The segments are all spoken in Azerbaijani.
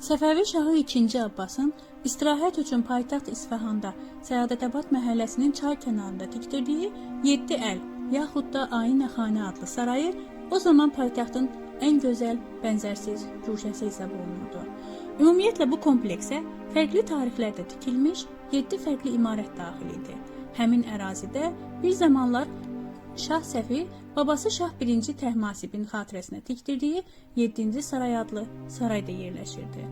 Səfəvi şahı 2-ci Abbasın istirahət üçün paytaxt İsfahanda Səadətəbad məhəlləsinin çay kənarında tikdirdiyi 7 əl yaxud da Ayinə xanə adlı sarayı o zaman paytaxtın ən gözəl, bənzərsiz guşəsi hesab olunurdu. Ümumiyyətlə bu kompleksə fərqli tarixlərdə tikilmiş 7 fərqli imarət daxil idi. Həmin ərazidə bir zamanlar Şah Səfi babası Şah 1-ci Təhmasibin xatirəsinə tikdirdiyi 7-ci saray adlı sarayda yerləşirdi.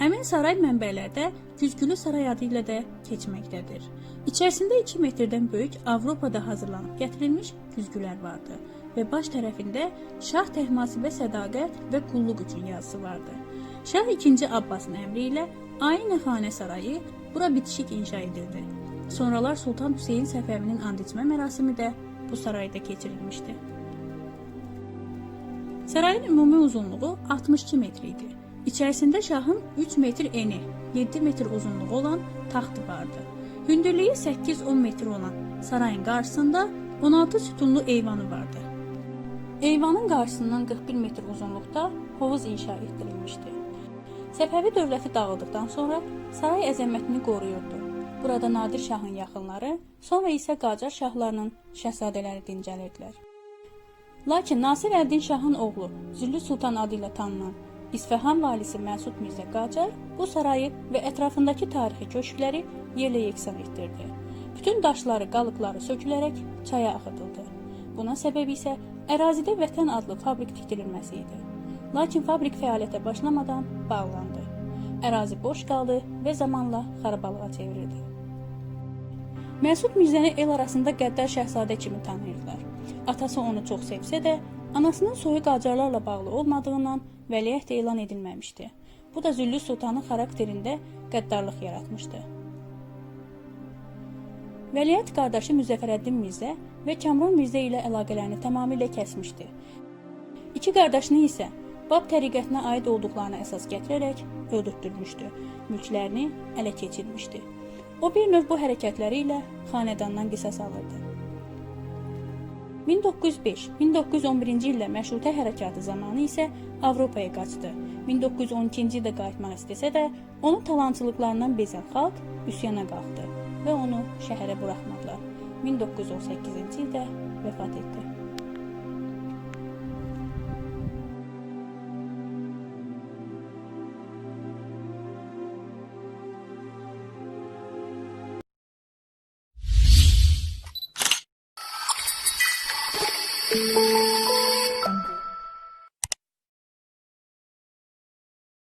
Həmin saray mənbələrdə Güzgülü saray adı ilə də keçməkdədir. İçərisində 2 metrdən böyük Avropada hazırlanıb gətirilmiş güzgülər vardı və baş tərəfində Şah Təhmasibə sədaqət və qulluq üçün yazısı vardı. Şah 2-ci Abbasın əmri ilə Ayinə Xanə sarayı bura bitişik inşa edildi. Sonralar Sultan Hüseyn Səfəvinin and içmə mərasimi də bu sarayda keçirilmişdi. Sarayın ümumi uzunluğu 62 metr idi. İçərisində şahın 3 metr eni, 7 metr uzunluğu olan taxtı vardı. Hündürlüyü 8-10 metr olan sarayın qarşısında 16 sütunlu eyvanı vardı. Eyvanın qarşısından 41 metr uzunluqda hovuz inşa etdirilmişdi. Səfəvi dövləti dağıldıqdan sonra saray əzəmətini qoruyurdu. Burada Nadir şahın yaxınları, sonra isə Qacar şahlarının şəhzadələri dincəlirdilər. Lakin Nasir Əddin şahın oğlu Züllü Sultan adı ilə tanınan İsfahan valisi Məsud Mirzə Qacar bu sarayı və ətrafındakı tarixi köşkləri yerlə yeksan etdirdi. Bütün daşları, qalıqları sökülərək çaya axıdıldı. Buna səbəb isə ərazidə Vətən adlı fabrik tikdirilməsi idi. Lakin fabrik fəaliyyətə başlamadan bağlandı. Ərazi boş qaldı və zamanla xarabalığa çevrildi. Məsud Mirzəni el arasında qəddar şəhzadə kimi tanıyırdılar. Atası onu çox sevsə də, anasının soyu qacarlarla bağlı olmadığından vəliəhd elan edilməmişdi. Bu da Züllü Sultanın xarakterində qəddarlıq yaratmışdı. Vəliəhd qardaşı Müzəffərəddin Mirzə və Kamran Mirzə ilə əlaqələrini tamamilə kəsmişdi. İki qardaşını isə Bab təriqətinə aid olduqlarına əsas gətirərək öldürtdürmüşdü. Mülklərini ələ keçirmişdi. O bir növ bu hərəkətləri ilə xanədandan qisas alırdı. 1905-1911-ci ildə məşrutə hərəkatı zamanı isə Avropaya qaçdı. 1912-ci ildə qayıtmaq istəsə də, onun talançılıqlarından bezən xalq üsyana qalxdı və onu şəhərə buraxmadılar. 1918-ci ildə vəfat etdi. Música